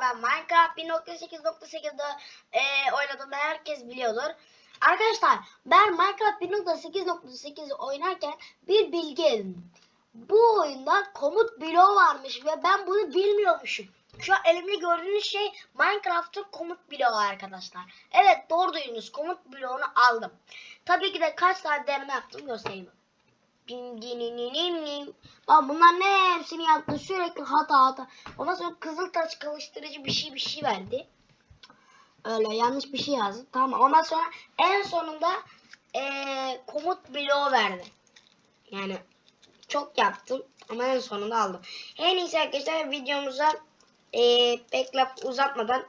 ben Minecraft 1.8.8'de e, oynadığımda herkes biliyordur. Arkadaşlar ben Minecraft 1.8.8 oynarken bir bilgi edindim. Bu oyunda komut bloğu varmış ve ben bunu bilmiyormuşum. Şu an elimde gördüğünüz şey Minecraft'ın komut bloğu arkadaşlar. Evet doğru duydunuz komut bloğunu aldım. Tabii ki de kaç tane deneme yaptım göstereyim. Bak bunlar ne hepsini yaptı sürekli hata hata. Ondan sonra kızıl taş çalıştırıcı bir şey bir şey verdi. Öyle yanlış bir şey yazdı. Tamam ondan sonra en sonunda eee, komut bloğu verdi. Yani çok yaptım ama en sonunda aldım. En iyisi arkadaşlar videomuza eee pek laf uzatmadan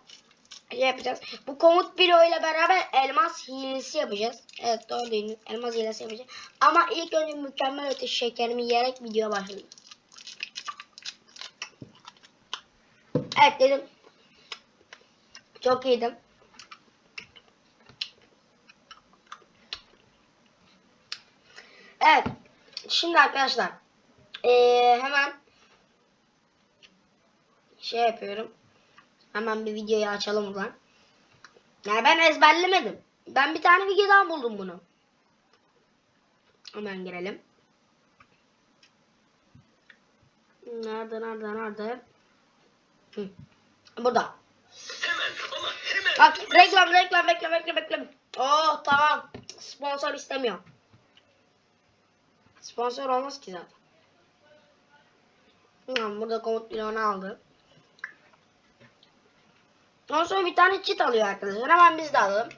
yapacağız. Bu komut bloğuyla beraber elmas hilesi yapacağız. Evet doğru duydunuz. Elmas hilesi yapacağız. Ama ilk önce mükemmel ötesi şekerimi yiyerek video başlayalım. Evet dedim. Çok iyiydim. Evet. Şimdi arkadaşlar. eee, hemen şey yapıyorum. Hemen bir videoyu açalım buradan. Yani ben ezberlemedim. Ben bir tane videodan buldum bunu. Hemen girelim. Nerede nerede nerede? Hı. Burada. Hemen ama hemen. Bak reklam reklam reklam reklam reklam. Oh tamam. Sponsor istemiyor. Sponsor olmaz ki zaten. Tamam burada komut bloğunu aldı. Ondan sonra bir tane çit alıyor arkadaşlar. Hemen biz de alalım.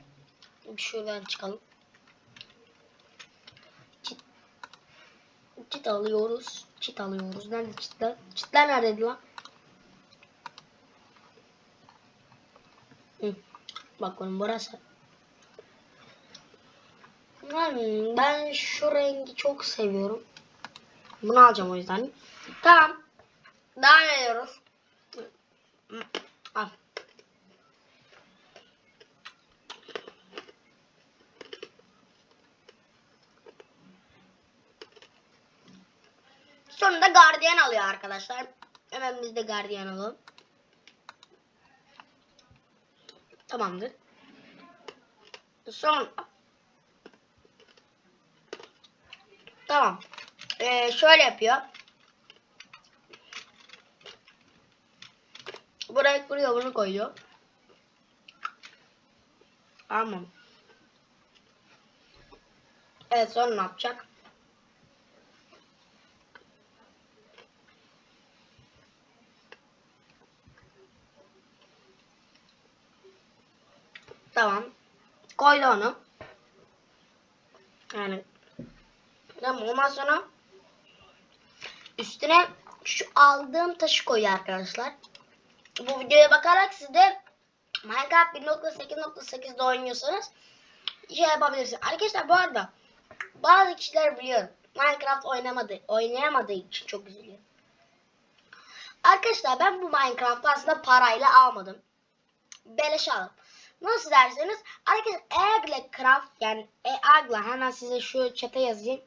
Şuradan çıkalım. Çit, çit alıyoruz. Çit alıyoruz. Nerede çitler? Çitler neredeydi lan? Hı. Bak oğlum burası. Hmm, ben şu rengi çok seviyorum. Bunu alacağım o yüzden. Tamam. Devam ediyoruz. Hı. Al. Sonunda gardiyan alıyor arkadaşlar. Hemen biz de gardiyan alalım. Tamamdır. Son. Tamam. Ee, şöyle yapıyor. Buraya buraya bunu koyuyor. Tamam. Evet sonra ne yapacak? Tamam. Koydu onu. Yani tamam ondan sonra üstüne şu aldığım taşı koyuyor arkadaşlar. Bu videoya bakarak siz de Minecraft 1.8.8'de oynuyorsanız şey yapabilirsiniz. Arkadaşlar bu arada bazı kişiler biliyorum Minecraft oynamadı, oynayamadığı için çok üzülüyor. Arkadaşlar ben bu Minecraft'ı aslında parayla almadım. Beleş aldım. Nasıl derseniz arkadaşlar Eagle Craft yani Eagle hemen size şu çete yazayım.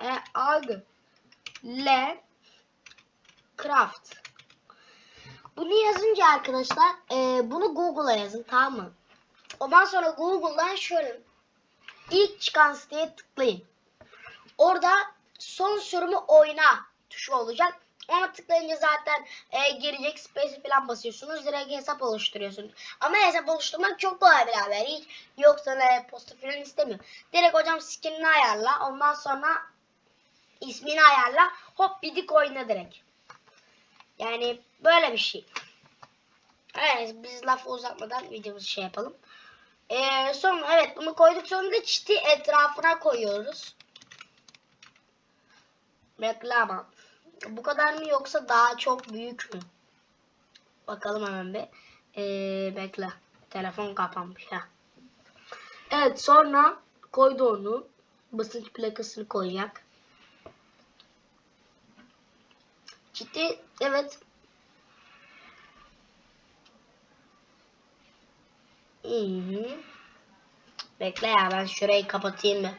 Eagle Craft. Bunu yazınca arkadaşlar e, bunu Google'a yazın tamam mı? Ondan sonra Google'dan şöyle ilk çıkan siteye tıklayın. Orada son sürümü oyna tuşu olacak. Ona tıklayınca zaten e, girecek space falan basıyorsunuz. Direkt hesap oluşturuyorsunuz. Ama hesap oluşturmak çok kolay bir haber. Hiç yoksa ne posta falan istemiyor. Direkt hocam skinini ayarla. Ondan sonra ismini ayarla. Hop bidik oyna direkt. Yani böyle bir şey. Evet biz lafı uzatmadan videomuzu şey yapalım. Ee, sonra evet bunu koyduk sonra da çiti etrafına koyuyoruz. Bekle ama. Bu kadar mı yoksa daha çok büyük mü? Bakalım hemen bir. Ee, bekle. Telefon kapanmış ha. Evet sonra koydu onu. Basınç plakasını koyacak. Ciddi evet. İyi. Bekle ya ben şurayı kapatayım mı?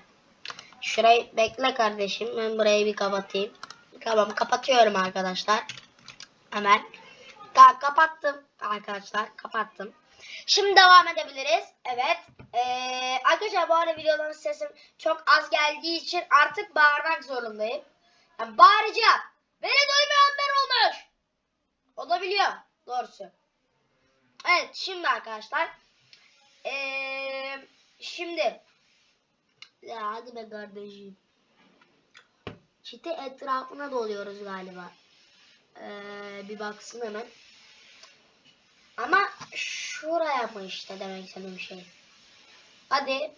Şurayı bekle kardeşim. Ben burayı bir kapatayım. Tamam kapatıyorum arkadaşlar. Hemen. Ka kapattım. Arkadaşlar kapattım. Şimdi devam edebiliriz. Evet. Ee, arkadaşlar bu arada videoların sesim çok az geldiği için artık bağırmak zorundayım. Yani bağıracağım. Beni duymayanlar olmuş. Olabiliyor. Doğrusu. Evet şimdi arkadaşlar. Ee, şimdi. Ya hadi be kardeşim. Çite etrafına doluyoruz galiba. Ee, bir baksın hemen. Ama şuraya mı işte demek istediğim şey. Hadi.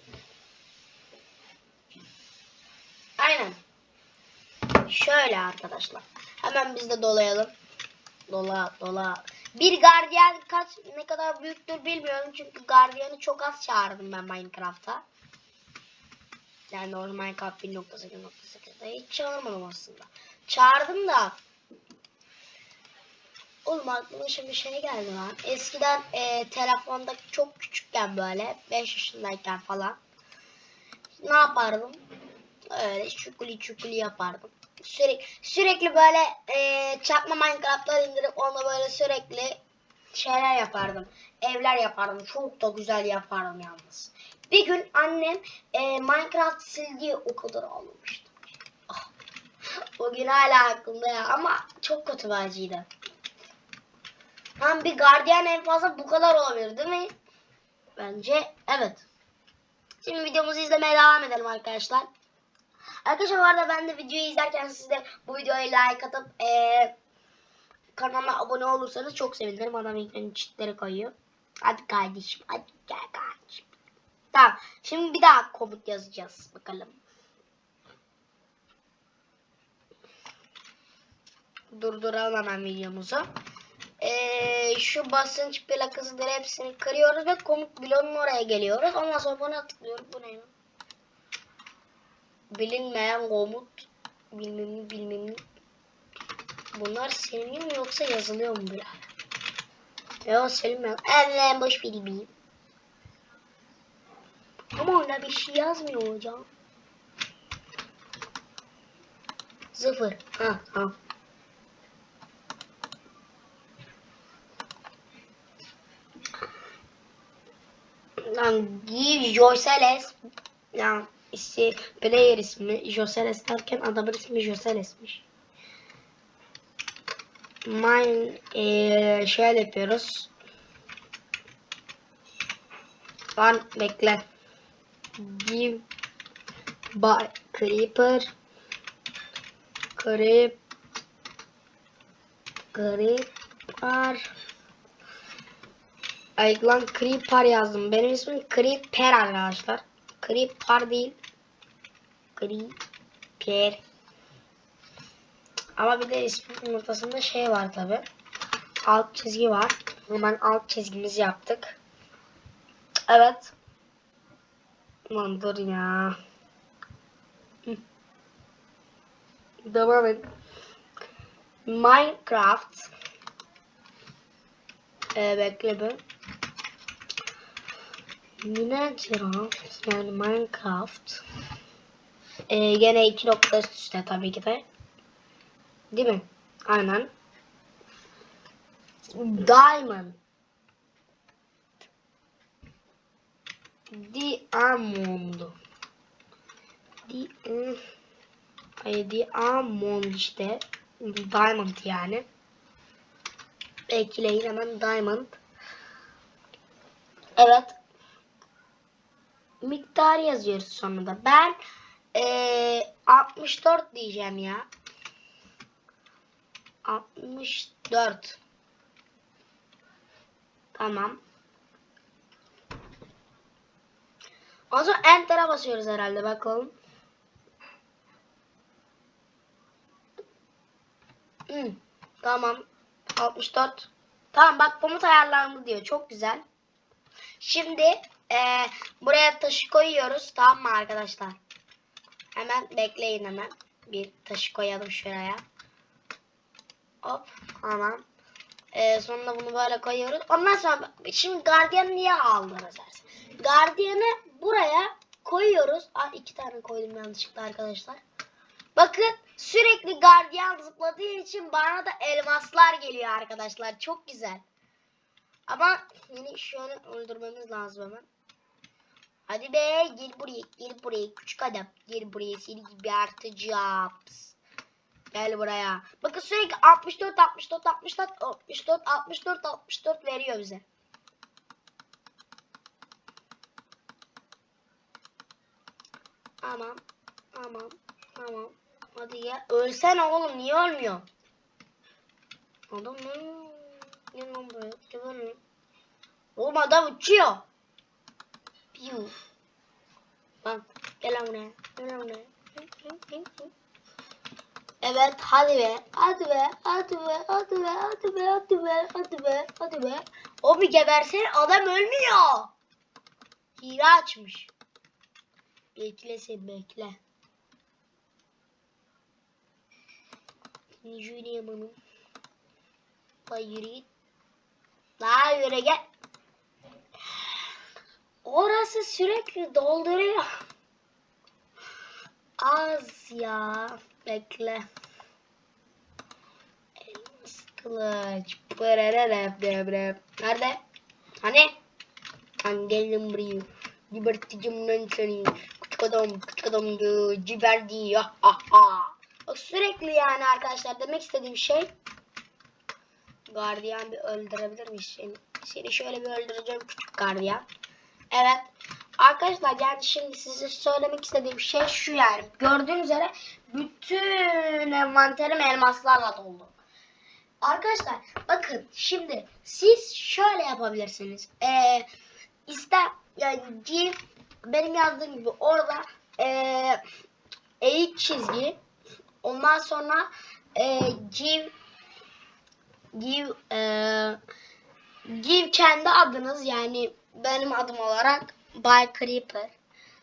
Aynen. Şöyle arkadaşlar. Hemen biz de dolayalım. Dola dola. Bir gardiyan kaç ne kadar büyüktür bilmiyorum çünkü gardiyanı çok az çağırdım ben Minecraft'a. Yani o Minecraft 1.8.8'de hiç çağırmadım aslında. Çağırdım da Oğlum aklıma şimdi şey geldi lan. Eskiden e, telefonda çok küçükken böyle 5 yaşındayken falan ne yapardım? Öyle çukuli çukuli yapardım. Sürekli sürekli böyle e, çakma Minecraft'lar indirip onunla böyle sürekli şeyler yapardım. Evler yapardım. Çok da güzel yapardım yalnız. Bir gün annem e, Minecraft sildiği o kadar ağlamıştı. Ah. O gün hala aklımda ya ama çok kötü bir acıydı. Tam bir gardiyan en fazla bu kadar olabilir değil mi? Bence evet. Şimdi videomuzu izlemeye devam edelim arkadaşlar. Arkadaşlar bu arada ben de videoyu izlerken siz de bu videoya like atıp eee kanalıma abone olursanız çok sevinirim. Adam ekranın çitleri koyuyor. Hadi kardeşim hadi gel kardeşim. Tamam şimdi bir daha komut yazacağız bakalım. Durduralım hemen videomuzu. Ee, şu basınç plakasıdır hepsini kırıyoruz ve komut bloğunun oraya geliyoruz. Ondan sonra buna tıklıyoruz. Bu ne? Bilinmeyen komut. Bilmem ne, bilmem ne. Bunlar siliniyor mu yoksa yazılıyor mu birader? Yok silinmiyor. Evet boş bir gibiyim. Ama orada bir şey yazmıyor hocam. Sıfır. Ha tamam. Lan Guy Joseles ya ismi player ismi Joseles derken adamın ismi Joseles'miş. Mine eee şöyle yapıyoruz. Lan bekle. Give by creeper creep creeper Ay lan Creeper yazdım. Benim ismim Creeper arkadaşlar. Creeper değil. Creeper. Ama bir de ismin ortasında şey var tabi. Alt çizgi var. Hemen alt çizgimizi yaptık. Evet. Lan dur ya. Devam et. Minecraft. Ee, bekle bir. Minecraft yani Minecraft. Ee, gene iki nokta üst üste tabii ki de. Değil mi? Aynen. Diamond. Diamond. Di Ay Diamond işte. Diamond yani. Ekleyin hemen Diamond. Evet. Miktar yazıyoruz sonunda. Ben eee 64 diyeceğim ya. 64. Tamam. O zaman Enter'a basıyoruz herhalde bakalım. Hmm, tamam. 64. Tamam bak komut ayarlandı diyor. Çok güzel. Şimdi eee, buraya taşı koyuyoruz. Tamam mı arkadaşlar? Hemen bekleyin hemen. Bir taşı koyalım şuraya. Hop. Tamam. Eee, sonra bunu böyle koyuyoruz. Ondan sonra şimdi gardiyanı niye aldınız? Gardiyanı buraya koyuyoruz. Aa, iki tane koydum yanlışlıkla arkadaşlar. Bakın sürekli gardiyan zıpladığı için bana da elmaslar geliyor arkadaşlar. Çok güzel. Ama yine an öldürmemiz lazım hemen. Hadi be gel buraya gel buraya küçük adam. Gel buraya seni geberteceğim. Gel buraya. Bakın sürekli 64 64 64 64 64 64 veriyor bize. Tamam. Tamam. Tamam. Hadi ya. Ölsene oğlum. Niye ölmüyor? Adam ne? Gel lan buraya. Gel. Oğlum adam uçuyor. Piu. Bak. Gel lan buraya. Gel lan buraya. Evet hadi be. Hadi be. Hadi be. Hadi be. Hadi be. Hadi be. Hadi be. Hadi be. O bir geberse adam ölmüyor. Hile açmış. Bekle bekle. La yürü git. La yürü gel. Orası sürekli dolduruyor. Az ya. Bekle. Elmas kılıç. Nerede? Hani? Hani gelin buraya. Geberteceğim lan seni. Küçük adam, küçük adam diyor. Ciberdi. Ya ha ha. Sürekli yani arkadaşlar demek istediğim şey. Gardiyan bir öldürebilir miyiz seni? Seni şöyle bir öldüreceğim küçük gardiyan. Evet. Arkadaşlar yani şimdi size söylemek istediğim şey şu yani. Gördüğünüz üzere bütün envanterim elmaslarla doldu. Arkadaşlar bakın şimdi siz şöyle yapabilirsiniz. Ee, ister yani benim yazdığım gibi orada ee, eğik çizgi ondan sonra ee, give give ee, give kendi adınız yani benim adım olarak Bay Creeper.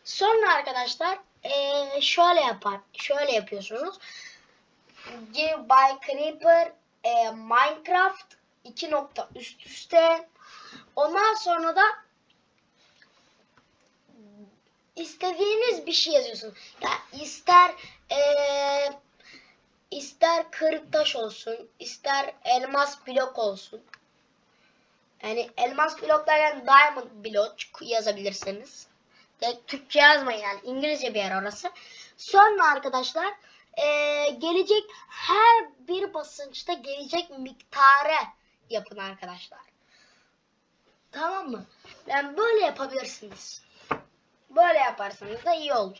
Sonra arkadaşlar ee, şöyle yapar şöyle yapıyorsunuz. Give by Creeper e, Minecraft iki nokta üst üste. Ondan sonra da istediğiniz bir şey yazıyorsunuz. Ya ister e, ister kırık taş olsun, ister elmas blok olsun. Yani elmas blok derken diamond blok yazabilirsiniz. De, Türkçe yazmayın yani İngilizce bir yer orası. Sonra arkadaşlar eee, gelecek her bir basınçta gelecek miktarı yapın arkadaşlar. Tamam mı? Yani böyle yapabilirsiniz. Böyle yaparsanız da iyi olur.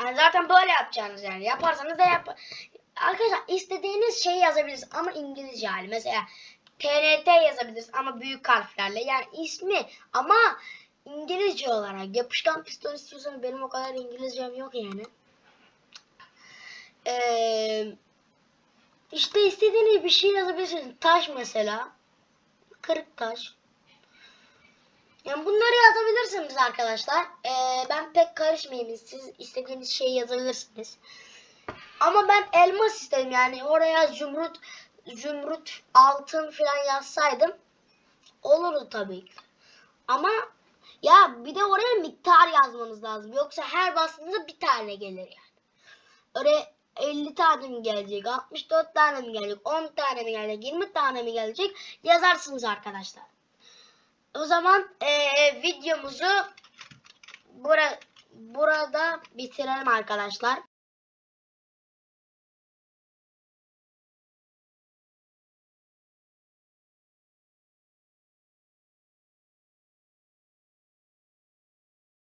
Yani zaten böyle yapacağınız yani. Yaparsanız da yap. Arkadaşlar istediğiniz şeyi yazabilirsiniz ama İngilizce hali. Mesela TNT yazabiliriz ama büyük harflerle. Yani ismi ama İngilizce olarak. Yapışkan piston istiyorsanız benim o kadar İngilizcem yok yani. Ee, işte istediğiniz bir şey yazabilirsiniz. Taş mesela. Kırık taş. Yani bunları yazabilirsiniz arkadaşlar. Ee, ben pek karışmayayım. Siz istediğiniz şeyi yazabilirsiniz. Ama ben elmas istedim yani oraya zümrüt, zümrüt, altın falan yazsaydım olurdu tabii ki. Ama ya bir de oraya miktar yazmanız lazım. Yoksa her bastığınızda bir tane gelir yani. Oraya 50 tane mi gelecek, 64 tane mi gelecek, 10 tane mi gelecek, 20 tane mi gelecek yazarsınız arkadaşlar. O zaman eee, videomuzu bura, burada bitirelim arkadaşlar.